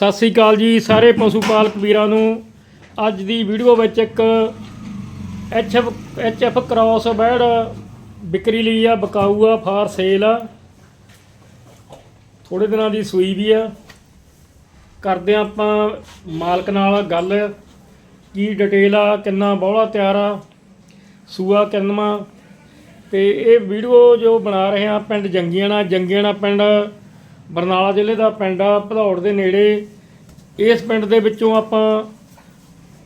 ਸਤਿ ਸ੍ਰੀ ਅਕਾਲ ਜੀ ਸਾਰੇ ਪਸ਼ੂ ਪਾਲਕ ਵੀਰਾਂ ਨੂੰ। ਅੱਜ ਦੀ ਵੀਡੀਓ ਵਿੱਚ ਇੱਕ ਐਚਐਫ ਐਚਐਫ ਕ੍ਰਾਸ ਬੈੜ ਵਿਕਰੀ ਲਈ ਆ, ਬਕਾਊ ਆ, ਫਾਰ ਸੇਲ ਆ। ਥੋੜੇ ਦਿਨਾਂ ਦੀ ਸੂਈ ਵੀ ਆ। ਕਰਦੇ ਆ ਆਪਾਂ ਮਾਲਕ ਨਾਲ ਗੱਲ। ਕੀ ਡਿਟੇਲ ਆ, ਕਿੰਨਾ ਬੌਲਾ ਤਿਆਰ ਆ, ਸੂਆ ਕਿੰਨਵਾਂ। ਤੇ ਇਹ ਵੀਡੀਓ ਜੋ ਬਣਾ ਰਹੇ ਆ ਪਿੰਡ ਜੰਗੀਆਣਾ ਜੰਗੀਆਣਾ ਪਿੰਡ ਬਰਨਾਲਾ ਜ਼ਿਲ੍ਹੇ ਦਾ ਪਿੰਡ ਆ ਭਦੌੜ ਦੇ ਨੇੜੇ। ਇਸ ਪਿੰਡ ਦੇ ਵਿੱਚੋਂ ਆਪਾਂ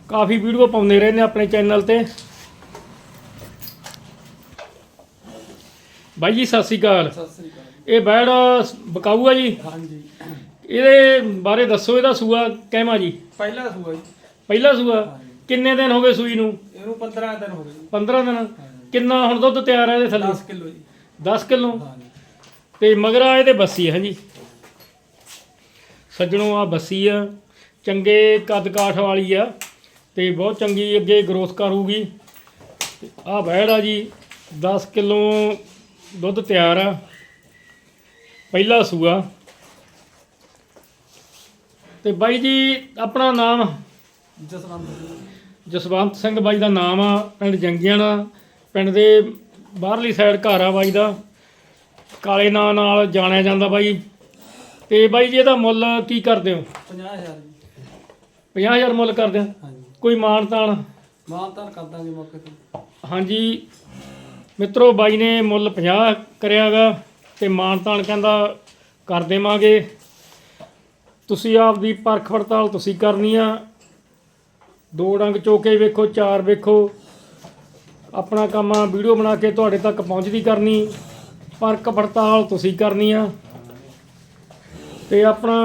ਕਾਫੀ ਵੀਡੀਓ ਪਾਉਂਦੇ ਰਹਿੰਦੇ ਆਪਣੇ ਚੈਨਲ ਤੇ। ਬਾਈ ਜੀ ਸਤਿ ਸ਼੍ਰੀ ਅਕਾਲ। ਸਤਿ ਸ੍ਰੀ ਅਕਾਲ ਇਹ ਬੈੜ ਬਕਾਊ ਆ ਜੀ? ਹਾਂਜੀ। ਇਹਦੇ ਬਾਰੇ ਦੱਸੋ ਇਹਦਾ ਸੂਆ ਕਹਿਮਾ ਜੀ? ਪਹਿਲਾ ਸੂਆ ਜੀ। ਪਹਿਲਾ ਸੂਆ? ਕਿੰਨੇ ਦਿਨ ਹੋ ਗਏ ਸੂਈ ਨੂੰ? ਇਹਨੂੰ 15 ਦਿਨ ਹੋ ਗਏ ਜੀ। 15 ਦਿਨ? ਕਿੰਨਾ ਹੁਣ ਦੁੱਧ ਤਿਆਰ ਹੈ ਇਹਦੇ ਥੱਲੇ? 10 ਕਿਲੋ ਜੀ। 10 ਕਿਲੋ? ਤੇ ਮਗਰਾ ਇਹਦੇ ਬੱਸੀ ਹੈ ਜੀ। ਸੱਜਣੋ ਆ ਬੱਸੀ ਆ ਚੰਗੇ ਕੱਦ ਕਾਠ ਵਾਲੀ ਆ ਤੇ ਬਹੁਤ ਚੰਗੀ ਅੱਗੇ ਗਰੋਥ ਕਰੂਗੀ। ਆ ਬੈੜ ਆ ਜੀ 10 ਕਿਲੋ ਦੁੱਧ ਤਿਆਰ ਆ ਪਹਿਲਾ ਸੂਆ। ਤੇ ਬਾਈ ਜੀ ਆਪਣਾ ਨਾਮ? ਜਸਵੰਤ ਜਸਵੰਤ ਸਿੰਘ ਬਾਈ ਦਾ ਨਾਮ ਆ ਪਿੰਡ ਜੰਗੀਆਣਾ ਪਿੰਡ ਦੇ ਬਾਹਰਲੀ ਸਾਈਡ ਘਰ ਆ ਬਾਈ ਦਾ। ਕਾਲੇ ਨਾਂ ਨਾਲ ਜਾਣਿਆ ਜਾਂਦਾ ਬਾਈ। ਤੇ ਬਾਈ ਜੀ ਇਹਦਾ ਮੁੱਲ ਕੀ ਕਰਦੇ ਹੋ? 50000 ਜੀ। 50000 ਮੁੱਲ ਕਰਦੇ ਹੋ? ਹਾਂਜੀ। ਕੋਈ ਮਾਣ ਤਾਣ? ਮਾਨਤਾਨ ਕਰ ਦਾਂਗੇ ਮੌਕੇ ਤੇ। ਹਾਂਜੀ। ਮਿੱਤਰੋ ਬਾਈ ਨੇ ਮੁੱਲ 50 ਕਰਿਆਗਾ ਤੇ ਮਾਣ ਤਾਣ ਕਹਿੰਦਾ ਕਰ ਦੇਵਾਂਗੇ। ਤੁਸੀਂ ਆਪਦੀ ਪਰਖ ਪੜਤਾਲ ਤੁਸੀਂ ਕਰਨੀ ਆ। ਦੋ ਡੰਗ ਚੋਕੇ ਵੇਖੋ ਚਾਰ ਵੇਖੋ। ਆਪਣਾ ਕੰਮ ਆ ਵੀਡੀਓ ਬਣਾ ਕੇ ਤੁਹਾਡੇ ਤੱਕ ਪਹੁੰਚਦੀ ਕਰਨੀ। ਪਰਖ ਪੜਤਾਲ ਤੁਸੀਂ ਕਰਨੀ ਆ। ਤੇ ਆਪਣਾ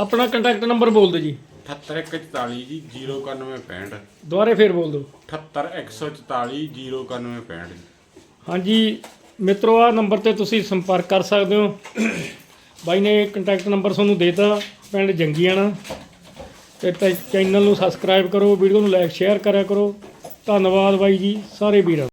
ਆਪਣਾ ਕੰਟੈਕਟ ਨੰਬਰ ਬੋਲ ਦਿਓ ਜੀ। 78144 ਜੀ 09165 ਦੁਬਾਰੇ ਫੇਰ ਬੋਲ ਦਿਓ। 78144 09165 ਹਾਂਜੀ ਮਿੱਤਰੋ ਆ ਨੰਬਰ ਤੇ ਤੁਸੀਂ ਸੰਪਰਕ ਕਰ ਸਕਦੇ ਹੋ। ਬਾਈ ਨੇ ਕੰਟੈਕਟ ਨੰਬਰ ਤੁਹਾਨੂੰ ਦੇਤਾ ਪਿੰਡ ਜੰਗੀਆਣਾ। ਤੇ ਚੈਨਲ ਨੂੰ ਸਬਸਕ੍ਰਾਈਬ ਕਰੋ ਵੀਡੀਓ ਨੂੰ ਲਾਈਕ ਸ਼ੇਅਰ ਕਰਿਆ ਕਰੋ। ਧੰਨਵਾਦ ਬਾਈ ਜੀ ਸਾਰੇ ਵੀਰਾਂ।